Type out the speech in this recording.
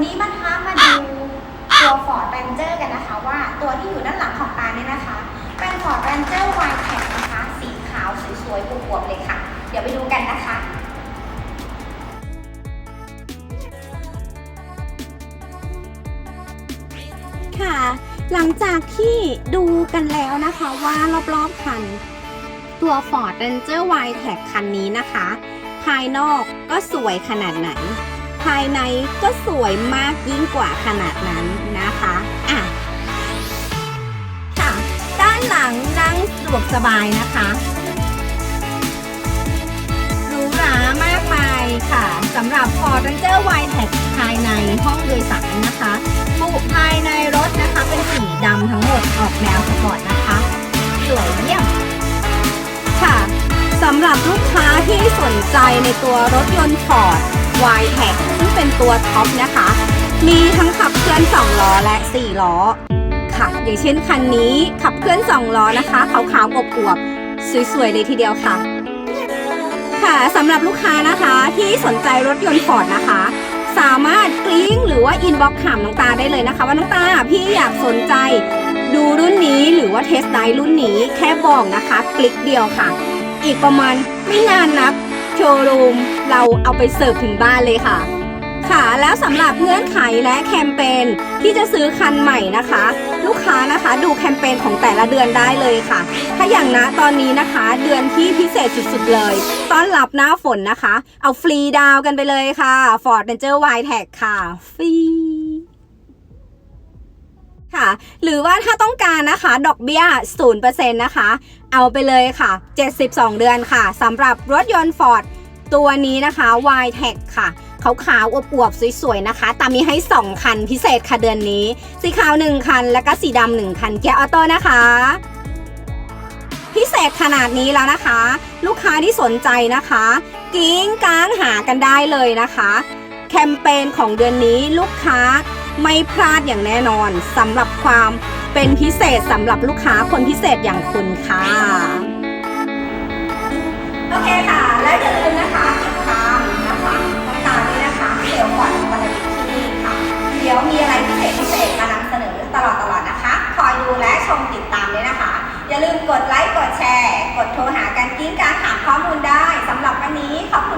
วันนี้มาท้ามาดูตัวฟอร์ดแรนเจอร์กันนะคะ ว่าตัวที่อยู่ด้านหลังของตาเนี่ยนะคะ เป็นฟอร์ดแรนเจอร์วายแท็กนะคะ สีขาวสวยๆอวบๆเลยค่ะ เดี๋ยวไปดูกันนะคะค่ะ หลังจากที่ดูกันแล้วนะคะว่ารอบๆคัน ตัว Ford Ranger y t e c คันนี้นะคะ ภายนอกก็สวยขนาดไหนายในก็สวยมากยิ่งกว่าขนาดนั้นนะคะอะค่ะ ด้านหลังนั่งสะดวกสบายนะคะหรูหรามากมายค่ะสำหรับ Ford Ranger y t e c ภายในห้องโดยสารนะคะปุภายในรถนะคะเป็นสีดำทั้งหมดออกแนว ที่สนใจในตัวรถยนต์ Ford y t e c ซึ่งเป็นตัวท็อปนะคะ มีทั้งขับเคลื่อน 2 ล้อและ 4 ล้อ ค่ะ อย่างเช่นคันนี้ขับเคลื่อน 2 ล้อนะคะขาวๆอวบๆสวยๆ เลยทีเดียวค่ะ ค่ะสำหรับลูกค้านะคะที่สนใจรถยนต์ Ford นะคะสามารถกลิ้งหรือว่าอินบ็อกถามน้องตาได้เลยนะคะ ว่าน้องตาพี่อยากสนใจดูรุ่นนี้หรือว่าเทสไดรุ่นนี้แค่บอกนะคะ คลิกเดียวค่ะ อีกประมาณไม่นานนัก โชว์รูมเราเอาไปเสิร์ฟถึงบ้านเลยค่ะ ค่ะแล้วสำหรับเงื่อนไขและแคมเปญที่จะซื้อคันใหม่นะคะ ลูกค้านะคะดูแคมเปญของแต่ละเดือนได้เลยค่ะ ถ้าอย่างนะตอนนี้นะคะ เดือนที่พิเศษสุดๆเลยต้อนรับหน้าฝนนะคะ เอาฟรีดาวกันไปเลยค่ะ Ford Ranger y t e c ค่ะฟรี หรือว่าถ้าต้องการนะคะ ดอกเบี้ย 0%นะคะ เอาไปเลยค่ะ 72 เดือนค่ะสำหรับรถยนต์ Ford ตัวนี้นะคะ y t e c ค่ะขาวขาวอวบๆ สวยๆ นะคะ ตามีให้ 2 คันพิเศษค่ะเดือนนี้ สีขาว 1 คัน แล้วก็สีดำ1คันเกียร์ออโต้นะคะ พิเศษขนาดนี้แล้วนะคะ ลูกค้าที่สนใจนะคะ กิ้งก้างหากันได้เลยนะคะ แคมเปญของเดือนนี้ลูกค้า ไม่พลาดอย่างแน่นอนสำหรับความเป็นพิเศษสำหรับลูกค้าคนพิเศษอย่างคุณค่ะ โอเคค่ะ และอย่าลืมนะคะติดตามนะคะน้องตาด้วยนะคะเดี๋ยวก่อนวันอาทิตย์ที่นี่ค่ะ เดี๋ยวมีอะไรพิเศษพิเศษมานำเสนอตลอดตลอดนะคะ คอยดูและชมติดตามด้วยนะคะ อย่าลืมกดไลค์กดแชร์ กดโทรหากันกิ้งการถามข้อมูลได้สำหรับการนี้ขอบคุณ